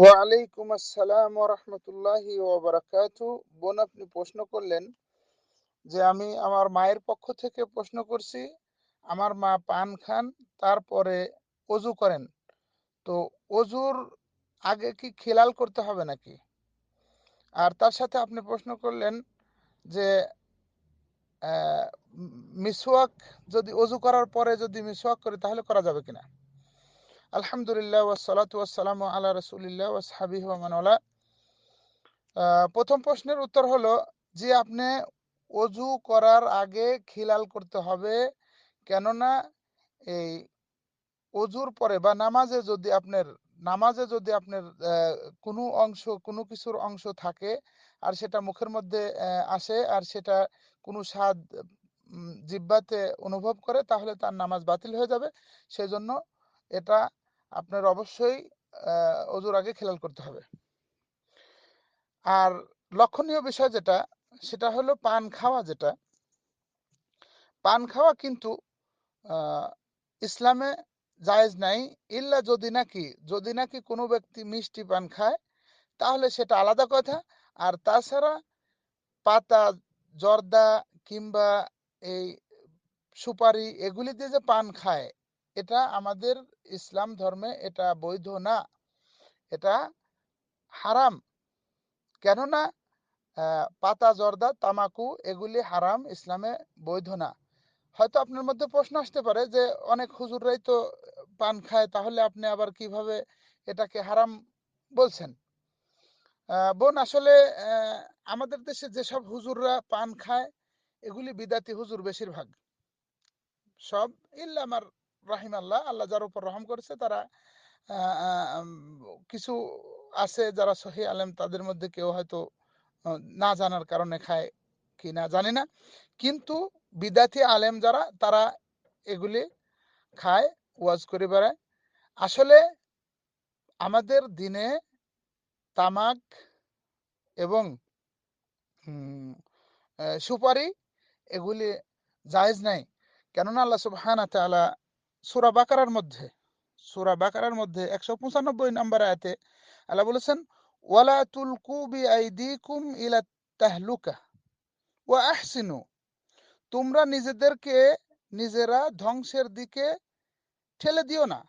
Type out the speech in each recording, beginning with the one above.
ওয়ালাইকুম আসসালাম ওবরাকাতু বোন, আপনি প্রশ্ন করলেন যে আমি আমার মায়ের পক্ষ থেকে প্রশ্ন করছি, আমার মা পান খান, তারপরে অজু করেন। তো অজুর আগে কি খেলাল করতে হবে নাকি? আর তার সাথে আপনি প্রশ্ন করলেন যে মিসওয়াক যদি অজু করার পরে যদি মিসওয়াক করি তাহলে করা যাবে কিনা? আলহামদুলিল্লাহ ওয়াসালাতু ওয়াসসালামু আলা রাসূলিল্লাহ ওয়াসহাবিহি ওয়া মান ওয়ালা। প্রথম প্রশ্নের উত্তর হলো যে আপনি অজু করার আগে খিলাল করতে হবে, কেননা এই অজুর পরে বা নামাজে যদি আপনার, নামাজে যদি আপনার কোনো অংশ, কোনো কিছুর অংশ থাকে আর সেটা মুখের মধ্যে আসে আর সেটা কোনো স্বাদ জিব্বাতে অনুভব করে তাহলে তার নামাজ বাতিল হয়ে যাবে। সেজন্য এটা আপনার অবশ্যই অজুর আগে খেলাল করতে হবে। আর লক্ষণীয় বিষয় যেটা, সেটা হলো পান খাওয়া যেটা। পান খাওয়া কিন্তু ইসলামে জায়েজ নাই, ইল্লা যদি নাকি যদি নাকি কোনো ব্যক্তি মিষ্টি পান খায়, তাহলে সেটা আলাদা কথা। আর তাছাড়া পাতা, জর্দা কিংবা এই সুপারি, এগুলি দিয়ে যে পান খায়, এটা আমাদের ইসলাম ধর্মে এটা বৈধ না, এটা হারাম। কেননা পাতা, জর্দা, তামাকু এগুলি হারাম, ইসলামে বৈধ না। হয়তো আপনার মধ্যে প্রশ্ন আসতে পারে যে, অনেক হুজুররাই তো পান খায়, তাহলে আপনি আবার কীভাবে এটাকে হারাম বলছেন? বোন, আসলে আমাদের দেশে যেসব হুজুররা পান খায়, এগুলি বিদাতি হুজুর বেশিরভাগ। সব ইল্লা আমার রাহিম আল্লাহ আল্লাহ যার উপর রহম করেছে, তারা কিছু আছে যারা সহি আলেম, তাদের মধ্যে কেউ হয়তো না জানার কারণে খায় কি না জানি না। কিন্তু বিদ্যার্থী আলেম যারা, তারা এগুলি খায়, ওয়াজ করে বেড়ায়। আসলে আমাদের দিনে তামাক এবং সুপারি এগুলি জায়েজ নাই। কেননা আল্লাহ সুবহানা তাআলা সূরা বাকারার মধ্যে, সুরা বাকারার মধ্যে 195 নম্বর আয়াতে আল্লাহ বলেছেন, ওয়ালা তুলকু বিআইদিকুম ইলা তাহলুকা ওয়া আহসিনু। তোমরা নিজেদেরকে, নিজেরা ধ্বংসের দিকে ঠেলে দিও না।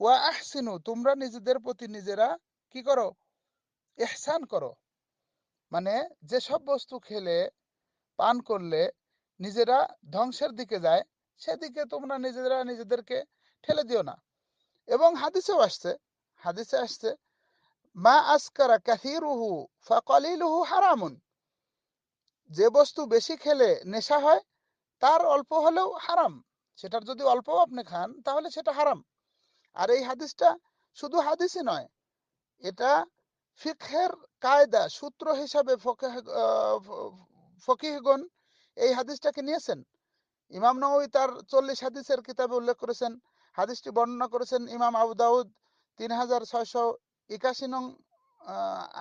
ওয়া আহসিনু, তোমরা নিজেদের প্রতি নিজেরা কি করো? ইহসান করো। মানে যেসব বস্তু খেলে, পান করলে নিজেরা ধ্বংসের দিকে যায় সেদিকে তোমরা নিজেরা নিজেদেরকে ঠেলে দিও না। এবং হাদিসেও আসছে, হাদিসে আসছে, মা আসকারা কাহিরুহু ফাকালিলুহু হারামুন। যে বস্তু বেশি খেলে নেশা হয়, তার অল্প হলেও হারাম। সেটার যদি অল্প আপনি খান, তাহলে সেটা হারাম। আর এই হাদিসটা শুধু হাদিসই নয়, এটা ফিকহের কায়দা, সূত্র হিসাবে ফকিহগণ এই হাদিসটাকে নিয়েছেন। ইমাম নবী তার চল্লিশ হাদিসের কিতাবে উল্লেখ করেছেন। হাদিসটি বর্ণনা করেছেন ইমাম আবু দাউদ তিন হাজার ছয়শো একাশি নং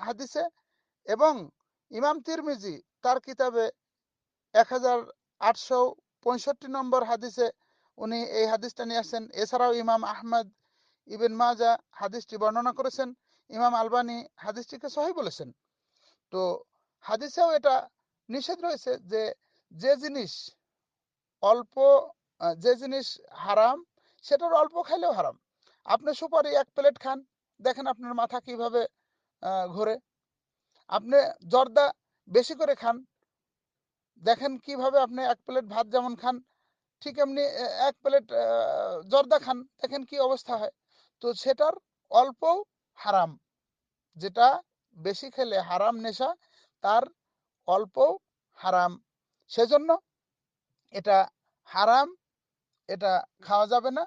হাদিসে এবং ইমাম তিরমিজি তার কিতাবে এক হাজার আটশো পঁয়ষট্টি নম্বর হাদিসে উনি এই হাদিসটা নিয়ে আসছেন। এছাড়াও ইমাম আহমদ ইবেন মাজা হাদিসটি বর্ণনা করেছেন। ইমাম আলবানি হাদিসটিকে সহি বলেছেন। তো হাদিসেও এটা নিষেধ রয়েছে যে যে জিনিস অল্প যে জিনিস হারাম, সেটার অল্প খাইলেও হারাম। আপনি সুপারি এক প্লেট খান, দেখেন আপনার মাথা কীভাবে ঘোরে। আপনি জর্দা বেশি করে খান, দেখেন কীভাবে আপনি এক প্লেট ভাত যেমন খান, ঠিক এমনি এক প্লেট জর্দা খান, দেখেন কি অবস্থা হয়। তো সেটার অল্প হারাম, যেটা বেশি খেলে হারাম নেশা, তার অল্প হারাম। সেজন্য এটা হারাম এটা খাওয়া যাবে না।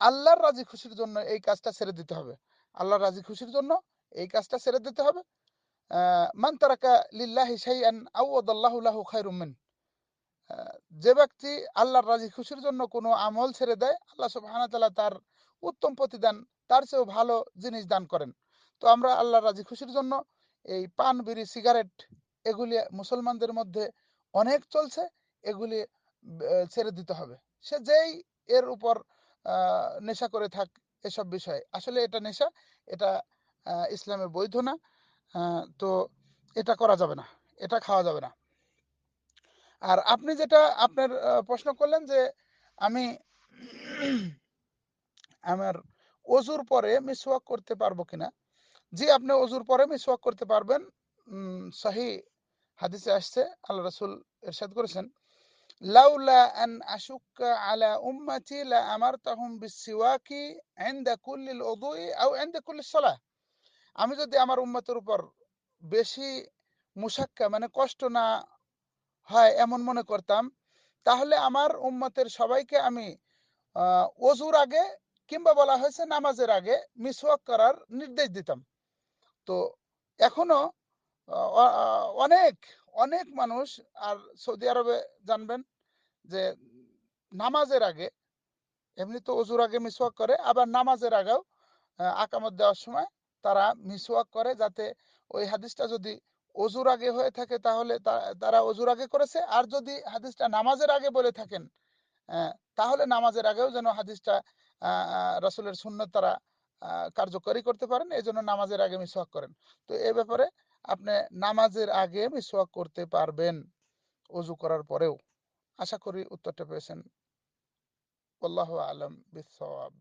আল্লাহর রাজি খুশির জন্য এই কাজটা ছেড়ে দিতে হবে। আল্লাহর রাজি খুশির জন্য এই কাজটা ছেড়ে দিতে হবে। মান তারাকা লিল্লাহি শাইআন আউদাল্লাহু লাহু খায়রুম মিন। যে ব্যক্তি আল্লাহর রাজি খুশির জন্য কোনো আমল ছেড়ে দেয় আল্লাহ সুবহানাহু তাআলা তার উত্তম প্রতিদান তার চেয়েও ভালো জিনিস দান করেন। তো আমরা আল্লাহর রাজি খুশির জন্য এই পান বিড়ি সিগারেট এগুলি মুসলমানদের মধ্যে অনেক চলছে। এগুলি ছেড়ে দিতে হবে। সে যেই এর উপর নেশা করে থাক এসব বিষয়ে। আসলে এটা নেশা, এটা ইসলামে বৈধ না। তো এটা করা যাবে না, এটা খাওয়া যাবে না। আর আপনি যেটা আপনার প্রশ্ন করলেন যে আমি আমার অজুর পরে মিসওয়াক করতে পারব কিনা? জি, আপনি অজুর পরে মিসওয়াক করতে পারবেন। সাহি হাদিসে আসছে, আল্লাহ রাসূল ইরশাদ করেছেন। আন আশুক্কা আলা উম্মতি লা আমারতাহুম বিসিওয়াকি ইনদা কুল্লিল উযুই আও ইনদা কুল্লিস সালাহ আমি যদি আমার উম্মতের উপর বেশি মুশাক্কা মানে কষ্ট না হয় এমন মনে করতাম, তাহলে আমার উম্মতের সবাইকে আমি অজুর আগে কিংবা বলা হয়েছে নামাজের আগে মিসওয়াক করার নির্দেশ দিতাম। তো এখনও অনেক অনেক মানুষ, আর সৌদি আরবে জানবেন যে নামাজের আগে, এমনি তো অজুর আগে মিসওয়াক করে, আবার নামাজের আগেও আকামত দেওয়ার সময় তারা মিসওয়াক করে যাতে ওই হাদিসটা যদি অজুর আগে হয়ে থাকে তাহলে তারা অজুর আগে করেছে, আর যদি হাদিসটা নামাজের আগে বলে থাকেন তাহলে নামাজের আগেও যেন হাদিসটা রাসুলের সুন্নত তারা কার্যকরী করতে পারেন এই জন্য নামাজের আগে মিসওয়াক করেন। তো এ ব্যাপারে আপনি নামাজের আগে মিসওয়াক করতে পারবেন অজু করার পরেও। আশা করি উত্তরটা পেয়েছেন। আল্লাহ আলম বিসওয়াব